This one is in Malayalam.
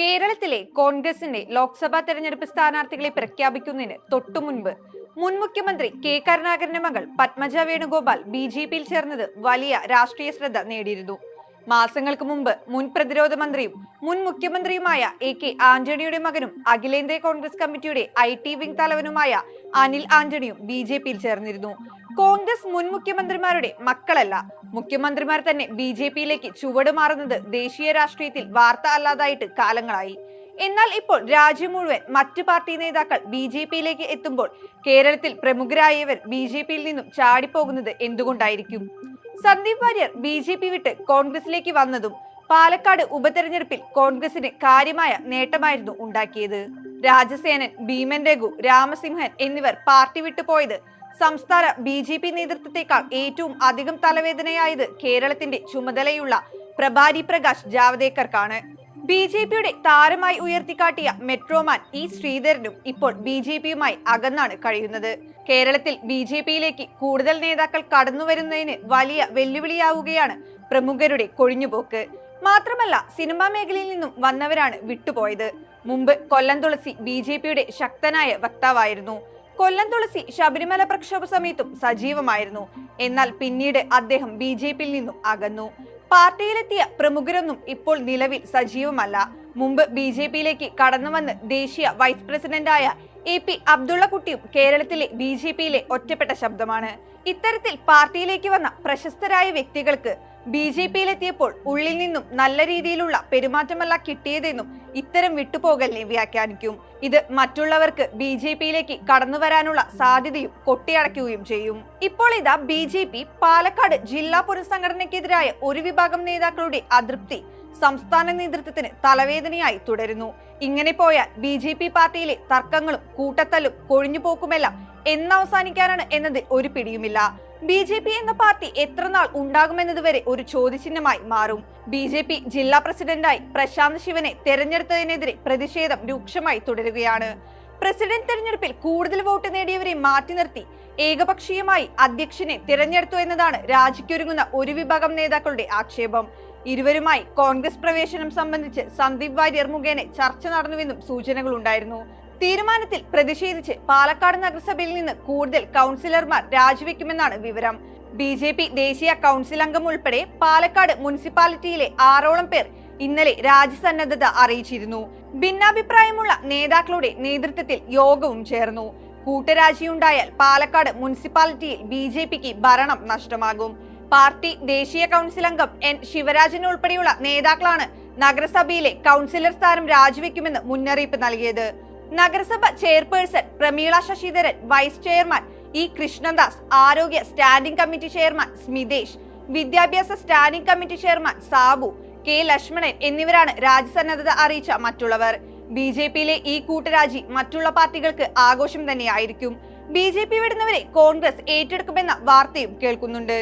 കേരളത്തിലെ കോൺഗ്രസിന്റെ ലോക്സഭാ തെരഞ്ഞെടുപ്പ് സ്ഥാനാർത്ഥികളെ പ്രഖ്യാപിക്കുന്നതിന് തൊട്ടുമുൻപ് മുൻ മുഖ്യമന്ത്രി കെ കരുണാകരന്റെ മകൾ പത്മജ വേണുഗോപാൽ ബി ജെ പിയിൽ ചേർന്നത് വലിയ രാഷ്ട്രീയ ശ്രദ്ധ നേടിയിരുന്നു. മാസങ്ങൾക്ക് മുമ്പ് മുൻ പ്രതിരോധ മന്ത്രിയും മുൻ മുഖ്യമന്ത്രിയുമായ എ കെ ആന്റണിയുടെ മകനും അഖിലേന്ത്യാ കോൺഗ്രസ് കമ്മിറ്റിയുടെ ഐ ടി വിംഗ് തലവനുമായ അനിൽ ആന്റണിയും ബി ജെ പിയിൽ ചേർന്നിരുന്നു. കോൺഗ്രസ് മുൻ മുഖ്യമന്ത്രിമാരുടെ മക്കളല്ല മുഖ്യമന്ത്രിമാർ തന്നെ ബി ജെ പിയിലേക്ക് ചുവടുമാറുന്നത് ദേശീയ രാഷ്ട്രീയത്തിൽ വാർത്ത അല്ലാതായിട്ട് കാലങ്ങളായി. എന്നാൽ ഇപ്പോൾ രാജ്യം മുഴുവൻ മറ്റു പാർട്ടി നേതാക്കൾ ബി ജെ പിയിലേക്ക് എത്തുമ്പോൾ കേരളത്തിൽ പ്രമുഖരായവർ ബി ജെ പിയിൽ നിന്നും ചാടിപ്പോകുന്നത് എന്തുകൊണ്ടായിരിക്കും? Sandeep Warrier B J P വിട്ട് കോൺഗ്രസിലേക്ക് വന്നതും പാലക്കാട് ഉപതെരഞ്ഞെടുപ്പിൽ കോൺഗ്രസിന് കാര്യമായ നേട്ടമായിരുന്നു ഉണ്ടാക്കിയത്. രാജസേനൻ ഭീമൻ രഘു രാമസിംഹൻ എന്നിവർ പാർട്ടി വിട്ടുപോയത് സംസ്ഥാന ബി ജെ പി നേതൃത്വത്തെക്കാൾ ഏറ്റവും അധികം തലവേദനയായത് കേരളത്തിന്റെ ചുമതലയുള്ള പ്രഭാരി പ്രകാശ് ജാവദേക്കർക്കാണ്. ബി ജെ പിയുടെ താരമായി ഉയർത്തിക്കാട്ടിയ മെട്രോമാൻ ഇ ശ്രീധരനും ഇപ്പോൾ ബി ജെ പിയുമായി അകന്നാണ് കഴിയുന്നത്. കേരളത്തിൽ ബി ജെ പിയിലേക്ക് കൂടുതൽ നേതാക്കൾ കടന്നു വരുന്നതിന് വലിയ വെല്ലുവിളിയാവുകയാണ് പ്രമുഖരുടെ കൊഴിഞ്ഞുപോക്ക്. മാത്രമല്ല സിനിമാ മേഖലയിൽ നിന്നും വന്നവരാണ് വിട്ടുപോയത്. മുമ്പ് കൊല്ലം തുളസി ബി ശക്തനായ വക്താവായിരുന്നു. കൊല്ലം തുളസി ശബരിമല പ്രക്ഷോഭ സമയത്തും സജീവമായിരുന്നു. എന്നാൽ പിന്നീട് അദ്ദേഹം ബി ജെ പിയിൽ നിന്നും അകന്നു. പാർട്ടിയിലെത്തിയ പ്രമുഖരൊന്നും ഇപ്പോൾ നിലവിൽ സജീവമല്ല. മുമ്പ് ബി ജെ പിയിലേക്ക് കടന്നുവന്ന് ദേശീയ വൈസ് പ്രസിഡന്റായ എ പി അബ്ദുള്ളക്കുട്ടിയും കേരളത്തിലെ ബി ജെ പിയിലെ ഒറ്റപ്പെട്ട ശബ്ദമാണ്. ഇത്തരത്തിൽ പാർട്ടിയിലേക്ക് വന്ന പ്രശസ്തരായ വ്യക്തികൾക്ക് ബി ജെ പിയിലെത്തിയപ്പോൾ ഉള്ളിൽ നിന്നും നല്ല രീതിയിലുള്ള പെരുമാറ്റമല്ല കിട്ടിയതെന്നും ഇത്തരം വിട്ടുപോകലിനെ വ്യാഖ്യാനിക്കും ഇത് മറ്റുള്ളവർക്ക് ബി ജെ പിയിലേക്ക് കടന്നു വരാനുള്ള സാധ്യതയും കൊട്ടിയടക്കുകയും ചെയ്യും. ഇപ്പോൾ ഇതാ ബി ജെ പി പാലക്കാട് ജില്ലാ പുനഃസംഘടനയ്ക്കെതിരായ ഒരു വിഭാഗം നേതാക്കളുടെ അതൃപ്തി സംസ്ഥാന നേതൃത്വത്തിന് തലവേദനയായി തുടരുന്നു. ഇങ്ങനെ പോയാൽ ബി ജെ പി പാർട്ടിയിലെ തർക്കങ്ങളും കൂട്ടത്തല്ലും കൊഴിഞ്ഞുപോക്കുമെല്ലാം എന്നവസാനിക്കാനാണ് എന്നതിൽ ഒരു പിടിയുമില്ല. ബി ജെ പി എന്ന പാർട്ടി എത്രനാൾ ഉണ്ടാകുമെന്നതുവരെ ഒരു ചോദ്യചിഹ്നമായി മാറും. ബി ജെ പി ജില്ലാ പ്രസിഡന്റായി പ്രശാന്ത് ശിവനെ തെരഞ്ഞെടുത്തതിനെതിരെ പ്രതിഷേധം രൂക്ഷമായി തുടരുകയാണ്. പ്രസിഡന്റ് തെരഞ്ഞെടുപ്പിൽ കൂടുതൽ വോട്ട് നേടിയവരെ മാറ്റി നിർത്തി ഏകപക്ഷീയമായി അധ്യക്ഷനെ തിരഞ്ഞെടുത്തു എന്നതാണ് രാജിക്കൊരുങ്ങുന്ന ഒരു വിഭാഗം നേതാക്കളുടെ ആക്ഷേപം. ഇരുവരുമായി കോൺഗ്രസ് പ്രവേശനം സംബന്ധിച്ച് സന്ദീപ് വാര്യർ മുഖേന ചർച്ച നടന്നുവെന്നും സൂചനകളുണ്ടായിരുന്നു. തീരുമാനത്തിൽ പ്രതിഷേധിച്ച് പാലക്കാട് നഗരസഭയിൽ നിന്ന് കൂടുതൽ കൗൺസിലർമാർ രാജിവെക്കുമെന്നാണ് വിവരം. ബി ജെ പി ദേശീയ കൗൺസിൽ അംഗം ഉൾപ്പെടെ പാലക്കാട് മുനിസിപ്പാലിറ്റിയിലെ ആറോളം പേർ ഇന്നലെ രാജ്യസന്നദ്ധത അറിയിച്ചിരുന്നു. ഭിന്നാഭിപ്രായമുള്ള നേതാക്കളുടെ നേതൃത്വത്തിൽ യോഗവും ചേർന്നു. കൂട്ടരാജിയുണ്ടായാൽ പാലക്കാട് മുനിസിപ്പാലിറ്റിയിൽ ബി ജെ പിക്ക് ഭരണം നഷ്ടമാകും. പാർട്ടി ദേശീയ കൗൺസിൽ അംഗം എൻ ശിവരാജൻ ഉൾപ്പെടെയുള്ള നേതാക്കളാണ് നഗരസഭയിലെ കൗൺസിലർ സ്ഥാനം രാജിവെക്കുമെന്ന് മുന്നറിയിപ്പ് നൽകിയത്. നഗരസഭ chairperson Prameela Sasidharan vice chairman E Krishnadas ആരോഗ്യ സ്റ്റാൻഡിംഗ് കമ്മിറ്റി ചെയർമാൻ സ്മിതേഷ് വിദ്യാഭ്യാസ standing committee chairman Sabu K Lakshmanan എന്നിവരാണ് രാജ്യസന്നദ്ധത അറിയിച്ച മറ്റുള്ളവർ. ബി ജെ പിയിലെ ഈ കൂട്ടരാജി മറ്റുള്ള പാർട്ടികൾക്ക് ആഘോഷം തന്നെയായിരിക്കും. ബി ജെ പി വിടുന്നവരെ കോൺഗ്രസ് ഏറ്റെടുക്കുമെന്ന വാർത്തയും കേൾക്കുന്നുണ്ട്.